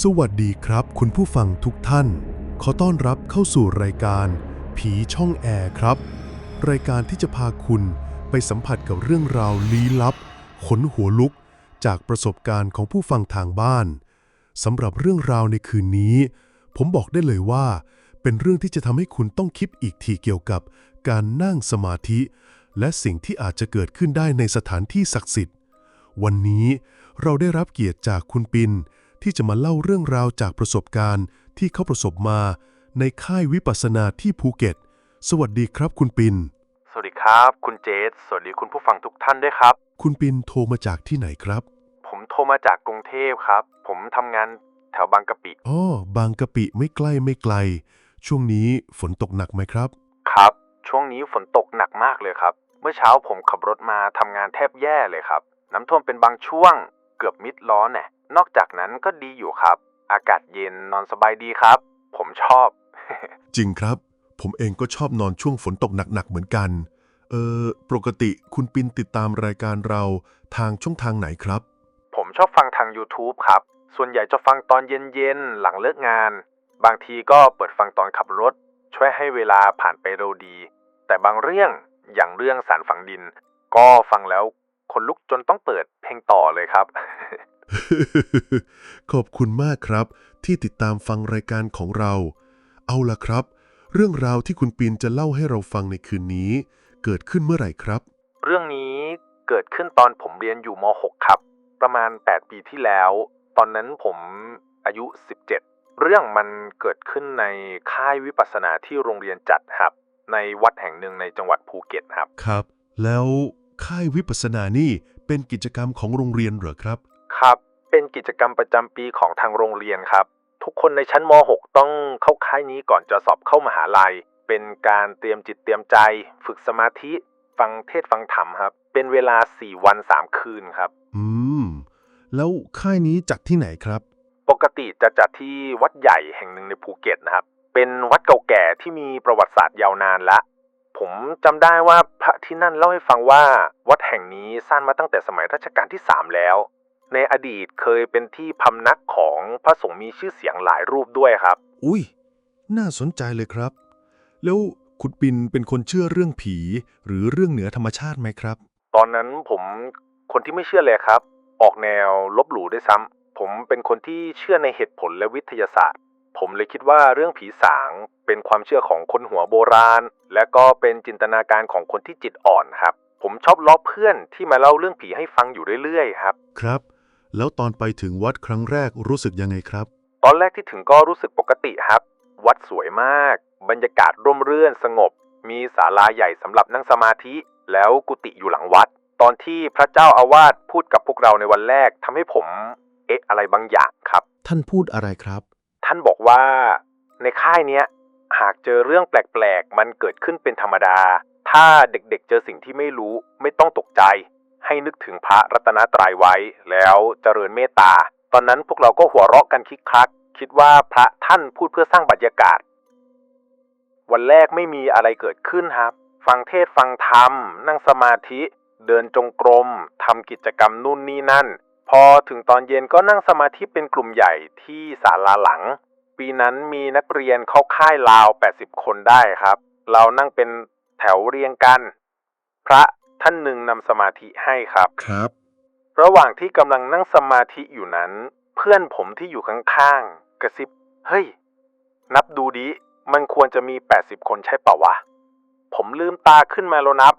สวัสดีครับ คุณผู้ฟังทุกท่าน ขอต้อนรับเข้าสู่รายการ ผีช่องแอร์ครับ รายการที่จะพาคุณไปสัมผัสกับเรื่องราวลี้ลับ ขนหัวลุก จากประสบการณ์ของผู้ฟังทางบ้านสำหรับเรื่องราวในคืนนี้ ผมบอกได้เลยว่า เป็นเรื่องที่จะทำให้คุณต้องคิดอีกทีเกี่ยวกับการนั่งสมาธิ และสิ่งที่อาจจะเกิดขึ้นได้ในสถานที่ศักดิ์สิทธิ์ วันนี้เราได้รับเกียรติจากคุณปิน ที่จะมาเล่าเรื่องราวจากประสบการณ์ที่เขาประสบมาในค่ายวิปัสสนาที่ภูเก็ต สวัสดีครับคุณปิน สวัสดีครับ คุณเจส สวัสดีคุณผู้ฟังทุกท่านด้วยครับ คุณปินโทรมาจากที่ไหนครับ ผมโทรมาจากกรุงเทพครับ ผมทำงานแถวบางกะปิ อ๋อบางกะปิไม่ใกล้ไม่ไกล ช่วงนี้ฝนตกหนักไหมครับ ครับ ช่วงนี้ฝนตกหนักมากเลยครับ เมื่อเช้าผมขับรถมาทำงานแทบแย่เลยครับ น้ำท่วมเป็นบางช่วง เกือบมิดล้อเนี่ย นอกจากนั้นก็ดีอยู่ครับ อากาศเย็นนอนสบายดีครับ ผมชอบ จริงครับ ผมเองก็ชอบนอนช่วงฝนตกหนักๆเหมือนกัน เออปกติคุณปินติดตามรายการเราทางช่องทางไหนครับ ผมชอบฟังทาง YouTube ครับ ส่วนใหญ่จะฟังตอนเย็นๆหลังเลิกงาน บางทีก็เปิดฟังตอนขับรถ ช่วยให้เวลาผ่านไปเร็วดี แต่บางเรื่องอย่างเรื่องสารฝังดิน ก็ฟังแล้วคนลุกจนต้องเปิดเพลงต่อเลยครับ ขอบคุณมากครับ ที่ติดตามฟังรายการของเรา เอาล่ะครับ เรื่องราวที่คุณปินจะเล่าให้เราฟังในคืนนี้ เกิดขึ้นเมื่อไหร่ครับ เรื่องนี้เกิดขึ้นตอนผมเรียนอยู่ม .6 ครับ ประมาณ 8 ปีที่แล้ว ตอนนั้นผมอายุ 17 เรื่องมันเกิดขึ้นในค่ายวิปัสสนาที่โรงเรียนจัดครับ ในวัดแห่งหนึ่งในจังหวัดภูเก็ตครับ ครับ แล้วค่ายวิปัสสนานี่เป็นกิจกรรมของโรงเรียนเหรอครับ ครับ เป็นกิจกรรมประจำปีของทางโรงเรียนครับ ทุกคนในชั้นม .6 ต้องเข้าค่ายนี้ก่อนจะสอบเข้ามหาลัย เป็นการเตรียมจิตเตรียมใจ ฝึกสมาธิ ฟังเทศน์ฟังธรรมครับ เป็นเวลา 4 วัน 3 คืนครับ อืม แล้วค่ายนี้จัดที่ไหนครับ ปกติจะจัดที่วัดใหญ่แห่งหนึ่งในภูเก็ตนะครับ เป็นวัดเก่าแก่ที่มีประวัติศาสตร์ยาวนานละ ผมจำได้ว่าพระที่นั่นเล่าให้ฟังว่า วัดแห่งนี้สร้างมาตั้งแต่สมัยรัชกาลที่ 3 แล้ว ในอดีตเคยเป็นที่พำนักของพระสงฆ์มีชื่อเสียงหลายรูปด้วยครับ อุ้ย น่าสนใจเลยครับ แล้วคุณปินเป็นคนเชื่อเรื่องผี หรือเรื่องเหนือธรรมชาติไหมครับ ตอนนั้นผมคนที่ไม่เชื่อเลยครับ ออกแนวลบหลู่ด้วยซ้ำผมเป็นคนที่เชื่อในเหตุผลและวิทยาศาสตร์ ผมเลยคิดว่าเรื่องผีสางเป็นความเชื่อของคนหัวโบราณ และก็เป็นจินตนาการของคนที่จิตอ่อนครับ ผมชอบล้อเพื่อนที่มาเล่าเรื่องผีให้ฟังอยู่เรื่อยๆ ครับ ครับ แล้วตอนไปถึงวัดครั้งแรกรู้สึกยังไงครับ ตอนแรกที่ถึงก็รู้สึกปกติครับ วัดสวยมาก บรรยากาศร่มรื่นสงบ มีศาลาใหญ่สำหรับนั่งสมาธิ แล้วกุฏิอยู่หลังวัด ตอนที่พระเจ้าอาวาสพูดกับพวกเราในวันแรกทำให้ผม เอ๊ะอะไรบางอย่างครับ ท่านพูดอะไรครับ ท่านบอกว่า ในค่ายเนี้ยหากเจอเรื่องแปลกๆ มันเกิดขึ้นเป็นธรรมดา ถ้าเด็กๆ เจอสิ่งที่ไม่รู้ไม่ต้องตกใจ ให้นึกถึงพระรัตนตรัยไว้ แล้วเจริญเมตตา ตอนนั้นพวกเราก็หัวเราะกันคิกคัก คิดว่าพระท่านพูดเพื่อสร้างบรรยากาศ วันแรกไม่มีอะไรเกิดขึ้นครับ ฟังเทศฟังธรรม นั่งสมาธิ เดินจงกรมทำกิจกรรมนู่นนี่นั่น พอถึงตอนเย็นก็นั่งสมาธิเป็นกลุ่มใหญ่ที่ศาลาหลัง ปีนั้นมีนักเรียนเข้าค่ายราว 80 คนได้ครับ เรานั่งเป็นแถวเรียงกัน พระ ท่านหนึ่งนำสมาธิให้ครับ ครับ ระหว่างที่กำลังนั่งสมาธิอยู่นั้น เพื่อนผมที่อยู่ข้างๆกระซิบ เฮ้ย นับดูดิมันควรจะมี 80 คนใช่เปล่าวะ ผมลืมตาขึ้นมาแล้วนับ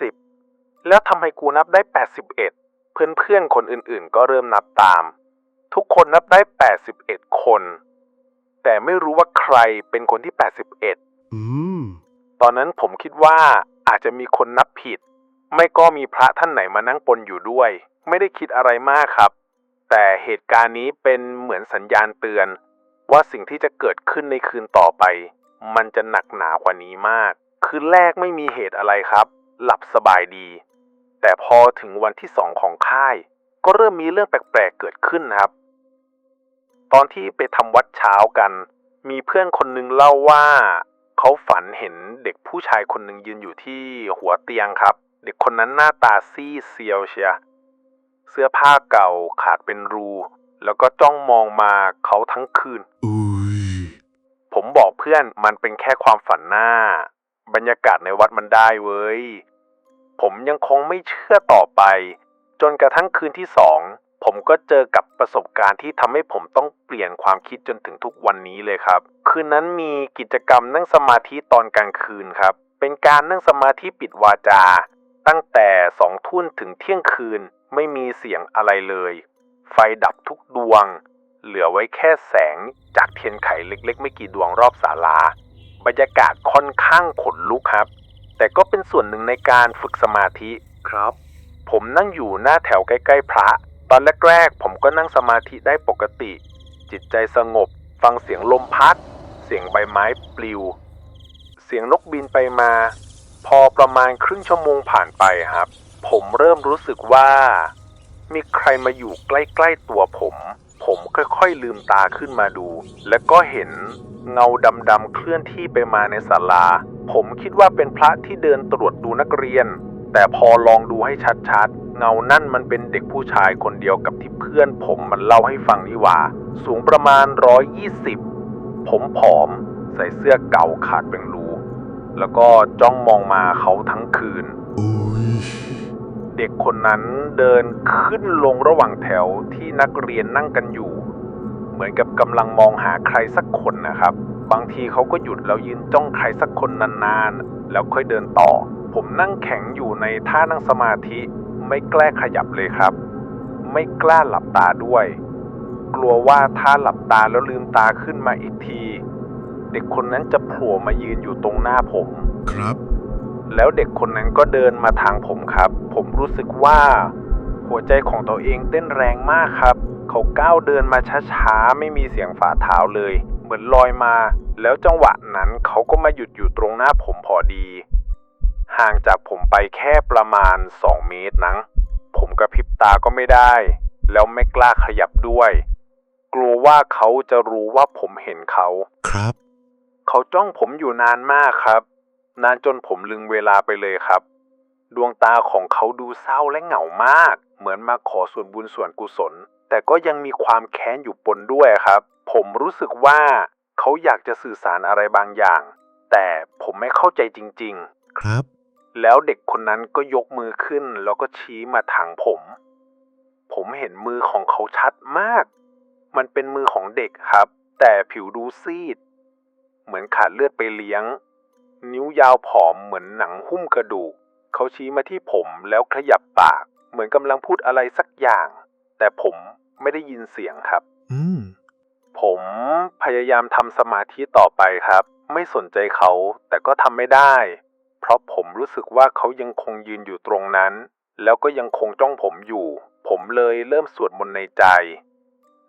80 แล้วทำไมกูนับได้ 81 เพื่อนๆคนอื่นๆ ก็เริ่มนับตาม ทุกคนนับได้ 81 คน แต่ไม่รู้ว่าใครเป็นคนที่ 81 อืม ตอนนั้นผมคิดว่าอาจจะมีคนนับผิด ไม่ก็มีพระท่านไหนมานั่งปนอยู่ด้วย ไม่ได้คิดอะไรมากครับ แต่เหตุการณ์นี้เป็นเหมือนสัญญาณเตือน ว่าสิ่งที่จะเกิดขึ้นในคืนต่อไป มันจะหนักหนากว่านี้มาก คืนแรกไม่มีเหตุอะไรครับ หลับสบายดี แต่พอถึงวันที่สองของค่าย ก็เริ่มมีเรื่องแปลกๆเกิดขึ้นครับ ตอนที่ไปทำวัดเช้ากัน มีเพื่อนคนหนึงเล่าว่า เขาฝันเห็นเด็กผู้ชายคนหนึ่งยืนอยู่ที่หัวเตียงครับ เด็กคนนั้นหน้าตาซีดเซียวเชีย เสื้อผ้าเก่าขาดเป็นรู แล้วก็จ้องมองมาเขาทั้งคืนอุ้ยผมบอกเพื่อนมันเป็นแค่ความฝันหน้า บรรยากาศในวัดมันได้เว้ย ผมยังคงไม่เชื่อต่อไป จนกระทั่งคืนที่สองผมก็เจอกับประสบการณ์ที่ทำให้ผมต้องเปลี่ยนความคิดจนถึงทุกวันนี้เลยครับ คืนนั้นมีกิจกรรมนั่งสมาธิตอนกลางคืนครับ เป็นการนั่งสมาธิปิดวาจา ตั้งแต่สองทุ่นถึงเที่ยงคืนไม่มีเสียงอะไรเลย ไฟดับทุกดวง เหลือไว้แค่แสงจากเทียนไขเล็ก ๆ ไม่กี่ดวงรอบศาลา บรรยากาศค่อนข้างขนลุกครับ แต่ก็เป็นส่วนหนึ่งในการฝึกสมาธิครับ ผมนั่งอยู่หน้าแถวใกล้ ๆ พระ ตอนแรกๆผมก็นั่งสมาธิได้ปกติ จิตใจสงบ ฟังเสียงลมพัด เสียงใบไม้ปลิว เสียงนกบินไปมา พอประมาณครึ่งชั่วโมงผ่านไปครับ ผมเริ่มรู้สึกว่า มีใครมาอยู่ใกล้ๆตัวผม ผมค่อยๆลืมตาขึ้นมาดู แล้วก็เห็นเงาดำๆเคลื่อนที่ไปมาในศาลา ผมคิดว่าเป็นพระที่เดินตรวจดูนักเรียน แต่พอลองดูให้ชัดๆ เงานั่นมันเป็นเด็กผู้ชายคนเดียวกับที่เพื่อน ผมมันเล่าให้ฟังนี่หว่า สูงประมาณ 120 ผมผอม ใส่เสื้อเก่าขาดเป็น แล้วก็จ้องมองมาเขาทั้งคืนอุ้ยเด็กคนนั้นเดินขึ้นลงระหว่างแถวที่นักเรียนนั่งกันอยู่ เหมือนกับกำลังมองหาใครสักคนนะครับ บางทีเขาก็หยุดแล้วยืนจ้องใครสักคนนานๆ แล้วค่อยเดินต่อ ผมนั่งแข็งอยู่ในท่านั่งสมาธิ ไม่กล้าขยับเลยครับ ไม่กล้าหลับตาด้วย กลัวว่าถ้าหลับตาแล้วลืมตาขึ้นมาอีกที เด็กคนนั้นจะโผล่มายืนอยู่ตรงหน้าผม ครับ แล้วเด็กคนนั้นก็เดินมาทางผมครับ ผมรู้สึกว่า หัวใจของตัวเองเต้นแรงมากครับ เขาก้าวเดินมาช้าๆไม่มีเสียงฝ่าเท้าเลย เหมือนลอยมา แล้วจังหวะนั้นเขาก็มาหยุดอยู่ตรงหน้าผมพอดี ห่างจากผมไปแค่ประมาณ 2 เมตรนังผมกระพริบตาก็ไม่ได้ แล้วไม่กล้าขยับด้วย กลัวว่าเขาจะรู้ว่าผมเห็นเขา ครับ เขาจ้องผมอยู่นานมากครับ นานจนผมลืมเวลาไปเลยครับ ดวงตาของเขาดูเศร้าและเหงามาก เหมือนมาขอส่วนบุญส่วนกุศล แต่ก็ยังมีความแค้นอยู่ปนด้วยครับ ผมรู้สึกว่าเขาอยากจะสื่อสารอะไรบางอย่าง แต่ผมไม่เข้าใจจริงครับๆแล้วเด็กคนนั้นก็ยกมือขึ้น แล้วก็ชี้มาทางผม ผมเห็นมือของเขาชัดมาก มันเป็นมือของเด็กครับ แต่ผิวดูซีด เหมือนขาดเลือดไปเลี้ยง นิ้วยาวผอมเหมือนหนังหุ้มกระดูก เขาชี้มาที่ผมแล้วขยับปาก เหมือนกำลังพูดอะไรสักอย่าง แต่ผมไม่ได้ยินเสียงครับ อืม ผมพยายามทำสมาธิต่อไปครับ ไม่สนใจเขา แต่ก็ทำไม่ได้ เพราะผมรู้สึกว่าเขายังคงยืนอยู่ตรงนั้น แล้วก็ยังคงจ้องผมอยู่ ผมเลยเริ่มสวดมนต์ในใจ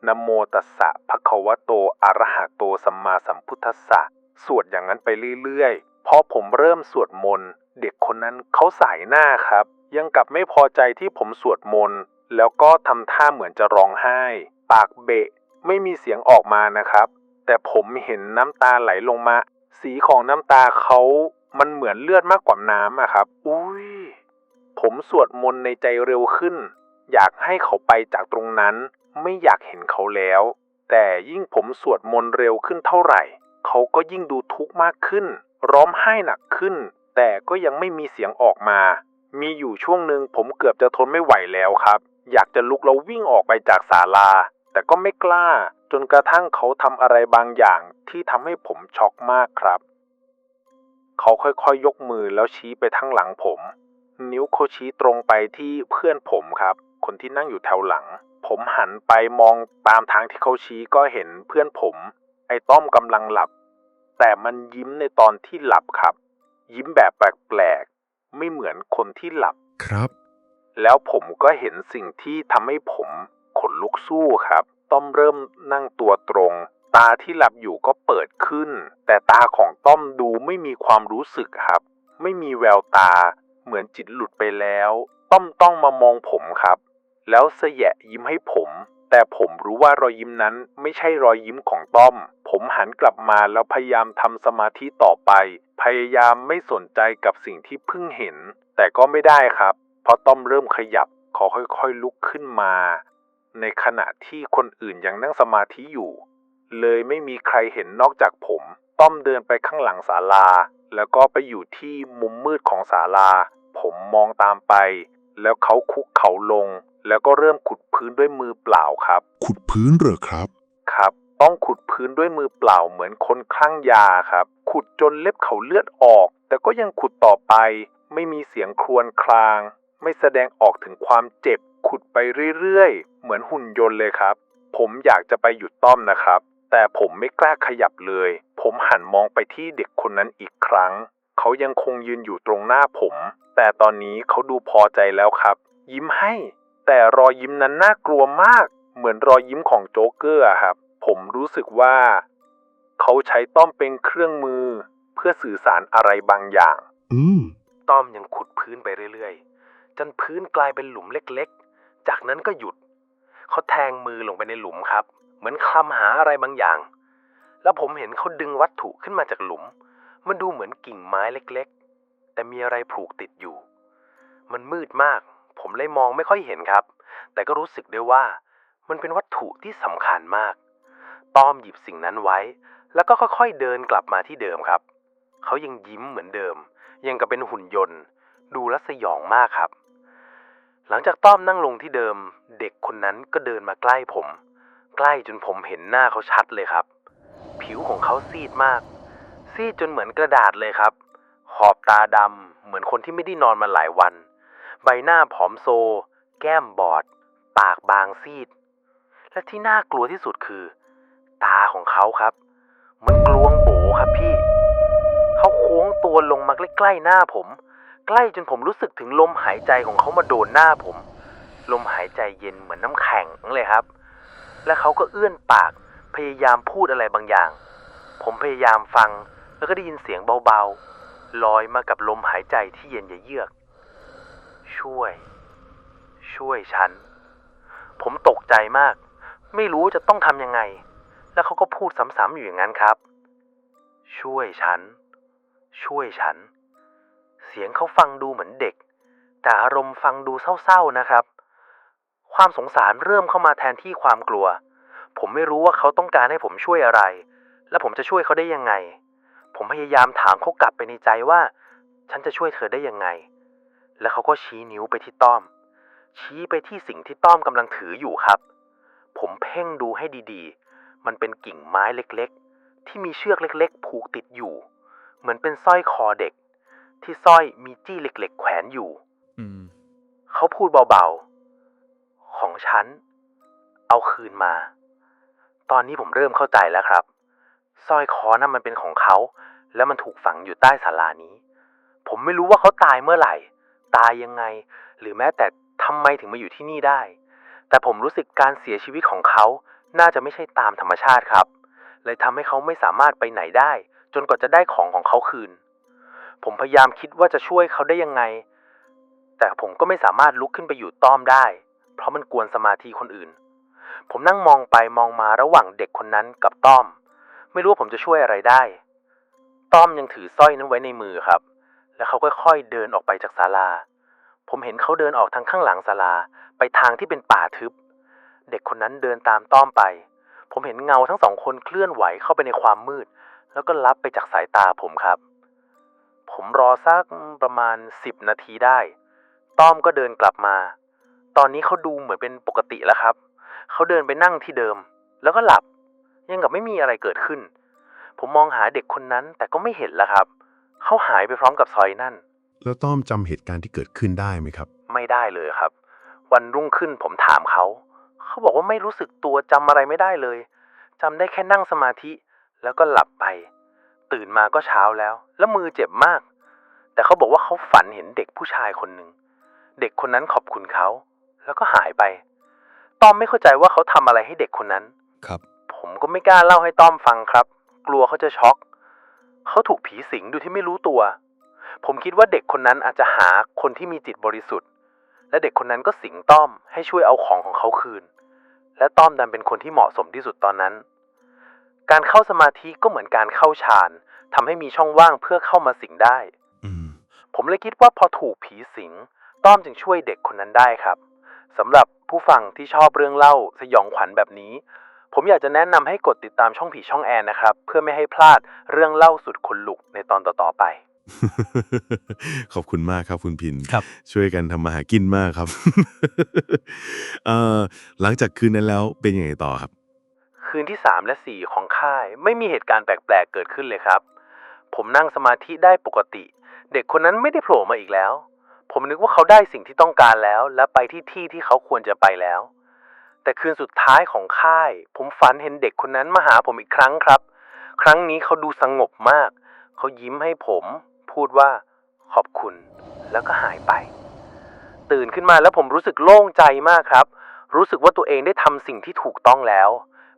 นะโมตัสสะภะคะวะโตอะระหะโตสัมมาสัมพุทธัสสะสวดอย่างนั้นไปเรื่อยๆ พอผมเริ่มสวดมนต์เด็กคนนั้นเขาสายหน้าครับ ยังกลับไม่พอใจที่ผมสวดมนต์แล้วก็ทำท่าเหมือนจะร้องไห้ ปากเบะ ไม่มีเสียงออกมานะครับ แต่ผมเห็นน้ำตาไหลลงมา สีของน้ำตาเขามันเหมือนเลือดมากกว่าน้ำอะครับ อุ้ยผมสวดมนต์ในใจเร็วขึ้น อยากให้เขาไปจากตรงนั้น ไม่อยากเห็นเขาแล้ว แต่ยิ่งผมสวดมนต์เร็วขึ้นเท่าไหร่ เขาก็ยิ่งดูทุกข์มากขึ้น ร้องไห้หนักขึ้น แต่ก็ยังไม่มีเสียงออกมา มีอยู่ช่วงหนึ่งผมเกือบจะทนไม่ไหวแล้วครับ อยากจะลุกแล้ววิ่งออกไปจากศาลา แต่ก็ไม่กล้า จนกระทั่งเขาทำอะไรบางอย่างที่ทำให้ผมช็อกมากครับ เขาค่อยๆยยกมือแล้วชี้ไปทางหลังผม นิ้วเขาชี้ตรงไปที่เพื่อนผมครับ คนที่นั่งอยู่แถวหลัง ผมหันไปมองตามทางที่เขาชี้ก็เห็นเพื่อนผม ไอ้ต้อมกำลังหลับ แต่มันยิ้มในตอนที่หลับครับ ยิ้มแบบแปลกๆไม่เหมือนคนที่หลับครับ แล้วผมก็เห็นสิ่งที่ทำให้ผมขนลุกสู้ครับ ต้อมเริ่มนั่งตัวตรง ตาที่หลับอยู่ก็เปิดขึ้น แต่ตาของต้อมดูไม่มีความรู้สึกครับ ไม่มีแววตา เหมือนจิตหลุดไปแล้ว ต้อมต้องมามองผมครับ แล้วเสยะยิ้มให้ผม แต่ผมรู้ว่ารอยยิ้มนั้นไม่ใช่รอยยิ้มของต้อม ผมหันกลับมาแล้วพยายามทำสมาธิต่อไป พยายามไม่สนใจกับสิ่งที่เพิ่งเห็น แต่ก็ไม่ได้ครับ เพราะต้อมเริ่มขยับเขาค่อยๆลุกขึ้นมา ในขณะที่คนอื่นยังนั่งสมาธิอยู่ เลยไม่มีใครเห็นนอกจากผม ต้อมเดินไปข้างหลังศาลา แล้วก็ไปอยู่ที่มุมมืดของศาลา ผมมองตามไป แล้วเขาคุกเข่าลง แล้วก็เริ่มขุดพื้นด้วยมือเปล่าครับ ขุดพื้นเหรอครับ ครับ ต้องขุดพื้นด้วยมือเปล่าเหมือนคนคลั่งยาครับ ขุดจนเล็บเขาเลือดออก แต่ก็ยังขุดต่อไป ไม่มีเสียงครวญคราง ไม่แสดงออกถึงความเจ็บ ขุดไปเรื่อยๆ เหมือนหุ่นยนต์เลยครับ ผมอยากจะไปหยุดต้อมนะครับ แต่ผมไม่กล้าขยับเลย ผมหันมองไปที่เด็กคนนั้นอีกครั้ง เขายังคงยืนอยู่ตรงหน้าผม แต่ตอนนี้เขาดูพอใจแล้วครับ ยิ้มให้ แต่รอยยิ้มนั้นน่ากลัวมาก เหมือนรอยยิ้มของโจ๊กเกอร์อะครับ ผมรู้สึกว่า เขาใช้ต้อมเป็นเครื่องมือ เพื่อสื่อสารอะไรบางอย่าง อืม ต้อมยังขุดพื้นไปเรื่อยๆ จนพื้นกลายเป็นหลุมเล็กๆ จากนั้นก็หยุด เขาแทงมือลงไปในหลุมครับ เหมือนคลำหาอะไรบางอย่าง แล้วผมเห็นเขาดึงวัตถุขึ้นมาจากหลุม มันดูเหมือนกิ่งไม้เล็กๆ แต่มีอะไรผูกติดอยู่ มันมืดมาก ผมเลยมองไม่ค่อยเห็นครับ แต่ก็รู้สึกได้ว่ามันเป็นวัตถุที่สำคัญมาก ต้อมหยิบสิ่งนั้นไว้ แล้วก็ค่อยๆเดินกลับมาที่เดิมครับ เขายังยิ้มเหมือนเดิม ยังกับเป็นหุ่นยนต์ ดูแลสยองมากครับ หลังจากต้อมนั่งลงที่เดิม เด็กคนนั้นก็เดินมาใกล้ผม ใกล้จนผมเห็นหน้าเขาชัดเลยครับ ผิวของเขาซีดมาก ซีดจนเหมือนกระดาษเลยครับ ขอบตาดำเหมือนคนที่ไม่ได้นอนมาหลายวัน ใบหน้าผอมโซ แก้มบอด ปากบางซีด และที่น่ากลัวที่สุดคือ ตาของเขาครับ มันกลวงโบครับพี่ เขาโค้งตัวลงมาใกล้ๆหน้าผม ใกล้จนผมรู้สึกถึงลมหายใจของเขามาโดนหน้าผม ลมหายใจเย็นเหมือนน้ำแข็งเลยครับ และเขาก็เอื้อนปากพยายามพูดอะไรบางอย่าง ผมพยายามฟังแล้วก็ได้ยินเสียงเบาๆลอยมากับลมหายใจที่เย็นเยือก ช่วย ช่วยฉัน ผมตกใจมาก ไม่รู้จะต้องทำยังไง แล้วเขาก็พูดซ้ำๆอยู่อย่างนั้นครับ ช่วยฉัน ช่วยฉัน เสียงเขาฟังดูเหมือนเด็ก แต่อารมณ์ฟังดูเศร้าๆนะครับ ความสงสารเริ่มเข้ามาแทนที่ความกลัว ผมไม่รู้ว่าเขาต้องการให้ผมช่วยอะไร และผมจะช่วยเขาได้ยังไง ผมพยายามถามเขากลับไปในใจว่า ฉันจะช่วยเธอได้ยังไง แล้วเขาก็ชี้นิ้วไปที่ต้อม ชี้ไปที่สิ่งที่ต้อมกำลังถืออยู่ครับ ผมเพ่งดูให้ดีๆ มันเป็นกิ่งไม้เล็กๆ ที่มีเชือกเล็กๆ ผูกติดอยู่ เหมือนเป็นสร้อยคอเด็ก ที่สร้อยมีจี้เหล็ก ๆ แขวนอยู่อืมเขาพูดเบาๆ ของฉัน เอาคืนมา ตอนนี้ผมเริ่มเข้าใจแล้วครับสร้อยคอนั้นมันเป็นของเขา แล้วมันถูกฝังอยู่ใต้ศาลานี้ ผมไม่รู้ว่าเขาตายเมื่อไหร่ ตายยังไง หรือแม้แต่ทำไมถึงมาอยู่ที่นี่ได้ แต่ผมรู้สึกการเสียชีวิตของเขาน่าจะไม่ใช่ตามธรรมชาติครับ เลยทำให้เขาไม่สามารถไปไหนได้ จนกว่าจะได้ของของเขาคืน ผมพยายามคิดว่าจะช่วยเขาได้ยังไง แต่ผมก็ไม่สามารถลุกขึ้นไปอยู่ต้อมได้ เพราะมันกวนสมาธิคนอื่น ผมนั่งมองไปมองมาระหว่างเด็กคนนั้นกับต้อม ไม่รู้ว่าผมจะช่วยอะไรได้ ต้อมยังถือสร้อยนั้นไว้ในมือครับ แล้วเขาค่อยๆเดินออกไปจากศาลา ผมเห็นเขาเดินออกทางข้างหลังศาลาไปทางที่เป็นป่าทึบ เด็กคนนั้นเดินตามต้อมไป ผมเห็นเงาทั้งสองคนเคลื่อนไหวเข้าไปในความมืด แล้วก็ลับไปจากสายตาผมครับ ผมรอสักประมาณสิบนาทีได้ ต้อมก็เดินกลับมา ตอนนี้เขาดูเหมือนเป็นปกติแล้วครับ เขาเดินไปนั่งที่เดิม แล้วก็หลับ ยังกับไม่มีอะไรเกิดขึ้น ผมมองหาเด็กคนนั้นแต่ก็ไม่เห็นแล้วครับ เขาหายไปพร้อมกับซอยนั่น แล้วต้อมจำเหตุการณ์ที่เกิดขึ้นได้ไหมครับ ไม่ได้เลยครับ วันรุ่งขึ้นผมถามเขา เขาบอกว่าไม่รู้สึกตัวจำอะไรไม่ได้เลยจำได้แค่นั่งสมาธิ แล้วก็หลับไป ตื่นมาก็เช้าแล้ว แล้วมือเจ็บมาก แต่เขาบอกว่าเขาฝันเห็นเด็กผู้ชายคนหนึ่ง เด็กคนนั้นขอบคุณเขา แล้วก็หายไปต้อมไม่เข้าใจว่าเขาทำอะไรให้เด็กคนนั้น ครับ ผมก็ไม่กล้าเล่าให้ต้อมฟังครับ กลัวเขาจะช็อก เขาถูกผีสิงโดยที่ไม่รู้ตัว ผมคิดว่าเด็กคนนั้นอาจจะหาคนที่มีจิตบริสุทธิ์ และเด็กคนนั้นก็สิงต้อมให้ช่วยเอาของของเขาคืน และต้อมดันเป็นคนที่เหมาะสมที่สุดตอนนั้น การเข้าสมาธิก็เหมือนการเข้าฌานทำให้มีช่องว่างเพื่อเข้ามาสิงได้อืมผมเลยคิดว่าพอถูกผีสิง ต้อมจึงช่วยเด็กคนนั้นได้ครับสำหรับผู้ฟังที่ชอบเรื่องเล่าสยองขวัญแบบนี้ ผมอยากจะแนะนำให้กดติดตามช่องผีช่องแอนนะครับ เพื่อไม่ให้พลาดเรื่องเล่าสุดขนลุกในตอนต่อๆไป ขอบคุณมากครับคุณพินครับ ช่วยกันทำมาหากินมากครับ เอ่อหลังจากคืนนั้นแล้วเป็นยังไงต่อครับ คืนที่ 3 และ 4 ของค่าย ไม่มีเหตุการณ์แปลกๆ เกิดขึ้นเลยครับ ผมนั่งสมาธิได้ปกติ เด็กคนนั้นไม่ได้โผล่มาอีกแล้ว ผมนึกว่าเขาได้สิ่งที่ต้องการแล้ว และไปที่ที่ที่เขาควรจะไปแล้ว แต่คืนสุดท้ายของค่าย ผมฝันเห็นเด็กคนนั้นมาหาผมอีกครั้งครับ ครั้งนี้เขาดูสงบมาก เขายิ้มให้ผม พูดว่าขอบคุณ แล้วก็หายไป ตื่นขึ้นมาแล้วผมรู้สึกโล่งใจมากครับ รู้สึกว่าตัวเองได้ทำสิ่งที่ถูกต้องแล้ว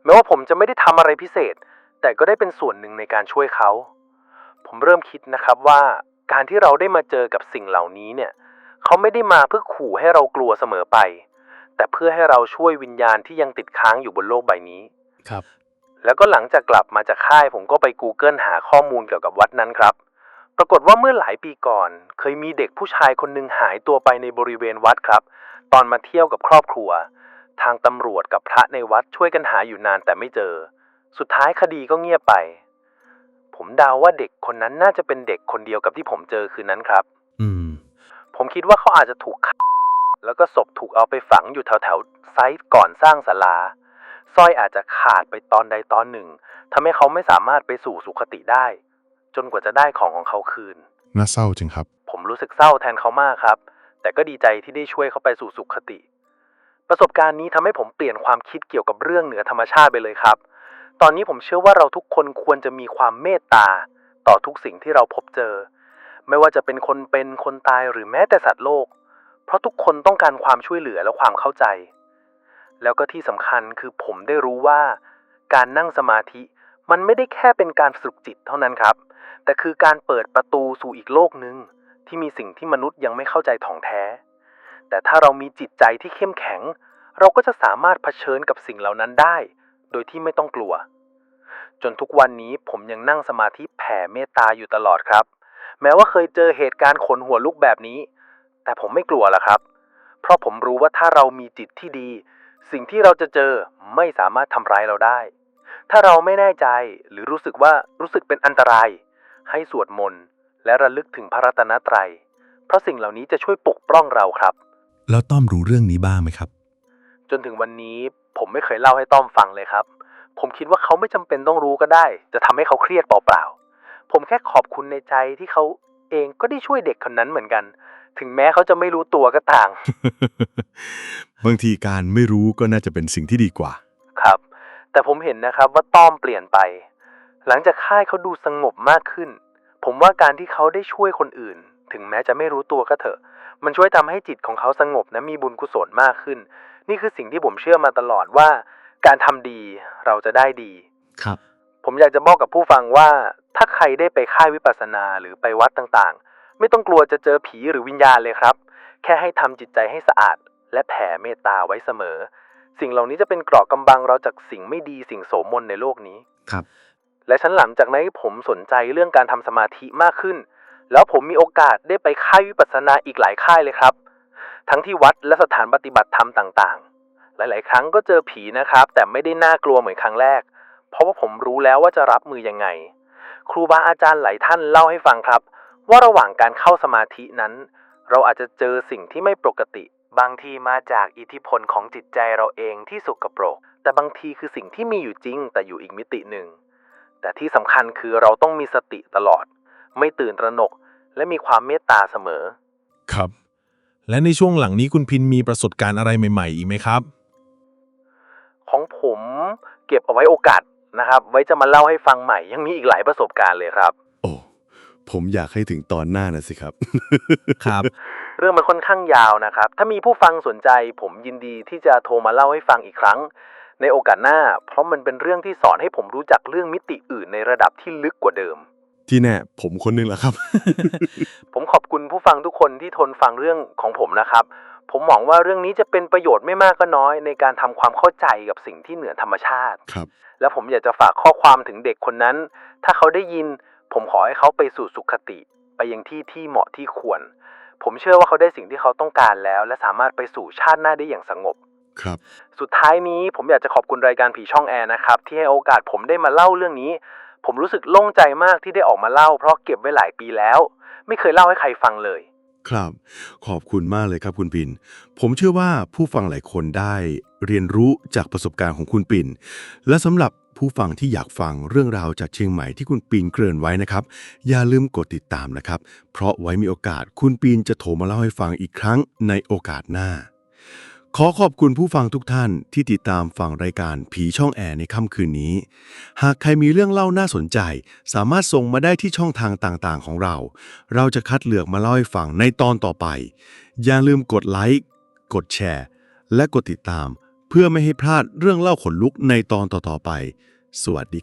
แม้ว่าผมจะไม่ได้ทำอะไรพิเศษ แต่ก็ได้เป็นส่วนหนึ่งในการช่วยเขา ผมเริ่มคิดนะครับว่าการที่เราได้มาเจอกับสิ่งเหล่านี้เนี่ย เขาไม่ได้มาเพื่อขู่ให้เรากลัวเสมอไป แต่เพื่อให้เราช่วยวิญญาณที่ยังติดค้างอยู่บนโลกใบนี้ ครับ แล้วก็หลังจากกลับมาจากค่าย ผมก็ไป Google หาข้อมูลเกี่ยวกับวัดนั้นครับ ปรากฏว่าเมื่อหลายปีก่อน เคยมีเด็กผู้ชายคนหนึ่งหายตัวไปในบริเวณวัดครับ ตอนมาเที่ยวกับครอบครัว ทางตำรวจกับพระในวัดช่วยกันหาอยู่นานแต่ไม่เจอ สุดท้ายคดีก็เงียบไป ผมเดาว่าเด็กคนนั้นน่าจะเป็นเด็กคนเดียวกับที่ผมเจอคืนนั้นครับ อืม ผมคิดว่าเขาอาจจะถูกฆ่า แล้วก็ศพถูกเอาไปฝังอยู่แถวแถวๆไซต์ก่อนสร้างศาลาสร้อยอาจจะขาดไปตอนใดตอนหนึ่งทำให้เขาไม่สามารถไปสู่สุคติได้ จนกว่าจะได้ของของเขาคืน น่าเศร้าจังครับ ผมรู้สึกเศร้าแทนเขามากครับ แต่ก็ดีใจที่ได้ช่วยเขาไปสู่สุขติ ประสบการณ์นี้ทำให้ผมเปลี่ยนความคิดเกี่ยวกับเรื่องเหนือธรรมชาติไปเลยครับ ตอนนี้ผมเชื่อว่าเราทุกคนควรจะมีความเมตตา ต่อทุกสิ่งที่เราพบเจอ ไม่ว่าจะเป็นคนเป็นคนตายหรือแม้แต่สัตว์โลก เพราะทุกคนต้องการความช่วยเหลือและความเข้าใจ แล้วก็ที่สำคัญคือผมได้รู้ว่า การนั่งสมาธิมันไม่ได้แค่เป็นการฝึกจิตเท่านั้นครับ แต่คือการเปิดประตูสู่อีกโลกหนึ่งที่มีสิ่งที่มนุษย์ยังไม่เข้าใจถ่องแท้ แต่ถ้าเรามีจิตใจที่เข้มแข็ง เราก็จะสามารถเผชิญกับสิ่งเหล่านั้นได้ โดยที่ไม่ต้องกลัว จนทุกวันนี้ผมยังนั่งสมาธิแผ่เมตตาอยู่ตลอดครับ แม้ว่าเคยเจอเหตุการณ์ขนหัวลุกแบบนี้ แต่ผมไม่กลัวละครับ เพราะผมรู้ว่าถ้าเรามีจิตที่ดี สิ่งที่เราจะเจอไม่สามารถทำร้ายเราได้ ถ้าเราไม่แน่ใจหรือรู้สึกว่ารู้สึกเป็นอันตราย ให้สวดมนต์และระลึกถึงพระรัตนตรัย เพราะสิ่งเหล่านี้จะช่วยปกป้องเราครับ แล้วต้อมรู้เรื่องนี้บ้างไหมครับ จนถึงวันนี้ผมไม่เคยเล่าให้ต้อมฟังเลยครับ ผมคิดว่าเขาไม่จำเป็นต้องรู้ก็ได้ จะทำให้เขาเครียดเปล่าๆ ผมแค่ขอบคุณในใจที่เขาเองก็ได้ช่วยเด็กคนนั้นเหมือนกัน ถึงแม้เขาจะไม่รู้ตัวก็ต่าง บางทีการไม่รู้ก็น่าจะเป็นสิ่งที่ดีกว่า ครับ แต่ผมเห็นนะครับว่าต้อมเปลี่ยนไป หลังจากค่ายเขาดูสงบมากขึ้น ผมว่าการที่เขาได้ช่วยคนอื่น ถึงแม้จะไม่รู้ตัวก็เถอะ มันช่วยทำให้จิตของเขาสงบนะมีบุญกุศลมากขึ้น นี่คือสิ่งที่ผมเชื่อมาตลอดว่า การทำดีเราจะได้ดี ครับ ผมอยากจะบอกกับผู้ฟังว่า ถ้าใครได้ไปค่ายวิปัสสนาหรือไปวัดต่างๆ ไม่ต้องกลัวจะเจอผีหรือวิญญาณเลยครับ แค่ให้ทำจิตใจให้สะอาด และแผ่เมตตาไว้เสมอ สิ่งเหล่านี้จะเป็นเกราะกำบังเราจากสิ่งไม่ดีสิ่งโสมมนในโลกนี้ ครับ และฉันหลังจากนั้นผมสนใจเรื่องการทำสมาธิมากขึ้น แล้วผมมีโอกาสได้ไปค่ายวิปัสสนาอีกหลายค่ายเลยครับ ทั้งที่วัดและสถานปฏิบัติธรรมต่างๆ หลาย ๆ ครั้งก็เจอผีนะครับ แต่ไม่ได้น่ากลัวเหมือนครั้งแรก เพราะว่าผมรู้แล้วว่าจะรับมือยังไง ครูบาอาจารย์หลายท่านเล่าให้ฟังครับ ว่าระหว่างการเข้าสมาธินั้น เราอาจจะเจอสิ่งที่ไม่ปกติ บางทีมาจากอิทธิพลของจิตใจเราเองที่สุกปรก แต่บางทีคือสิ่งที่มีอยู่จริง แต่อยู่อีกมิติหนึ่ง แต่ที่สำคัญคือเราต้องมีสติตลอด ไม่ตื่นตระหนก และมีความเมตตาเสมอ ครับ และในช่วงหลังนี้คุณพินมีประสบการณ์อะไรใหม่ๆ อีกไหมครับ ของผมเก็บเอาไว้โอกาสนะครับ ไว้จะมาเล่าให้ฟังใหม่ ยังมีอีกหลายประสบการณ์เลยครับ ผมอยากให้ถึงตอนหน้านะสิครับ ครับ เรื่องมันค่อนข้างยาวนะครับ ถ้ามีผู้ฟังสนใจ ผมยินดีที่จะโทรมาเล่าให้ฟังอีกครั้ง ในโอกาสหน้า เพราะมันเป็นเรื่องที่สอนให้ผมรู้จักเรื่องมิติอื่นในระดับที่ลึกกว่าเดิม ที่แน่ ผมคนนึงแหละครับ ผมขอบคุณผู้ฟังทุกคนที่ทนฟังเรื่องของผมนะครับ ผมหวังว่าเรื่องนี้จะเป็นประโยชน์ไม่มากก็น้อย ในการทำความเข้าใจกับสิ่งที่เหนือธรรมชาติ ครับ และผมอยากจะฝากข้อความถึงเด็กคนนั้น ถ้าเขาได้ยิน ผมขอให้เขาไปสู่สุขติ ไปยังที่ที่เหมาะที่ควร ผมเชื่อว่าเขาได้สิ่งที่เขาต้องการแล้ว และสามารถไปสู่ชาติหน้าได้อย่างสงบครับสุดท้ายนี้ผมอยากจะขอบคุณรายการผีช่องแอร์นะครับที่ให้โอกาสผมได้มาเล่าเรื่องนี้ ผมรู้สึกโล่งใจมากที่ได้ออกมาเล่า เพราะเก็บไว้หลายปีแล้ว ไม่เคยเล่าให้ใครฟังเลย ครับ ขอบคุณมากเลยครับคุณปิ่นผมเชื่อว่าผู้ฟังหลายคนได้เรียนรู้จากประสบการณ์ของคุณปิ่น และสำหรับ ผู้ฟังที่อยากฟังเรื่องราวจากเชียงใหม่ที่คุณปิ่นเกริ่นไว้นะครับ อย่าลืมกดติดตามนะครับ เพราะไว้มีโอกาสคุณปิ่นจะโทรมาเล่าให้ฟังอีกครั้งในโอกาสหน้า ขอขอบคุณผู้ฟังทุกท่านที่ติดตามฟังรายการผีช่องแอร์ในค่ำคืนนี้ หากใครมีเรื่องเล่าน่าสนใจ สามารถส่งมาได้ที่ช่องทางต่างๆ ของเรา เราจะคัดเลือกมาเล่าให้ฟังในตอนต่อไป อย่าลืมกดไลค์กดแชร์ และกดติดตาม เพื่อไม่ให้พลาดเรื่องเล่าขนลุกในตอนต่อๆไป สวัสดี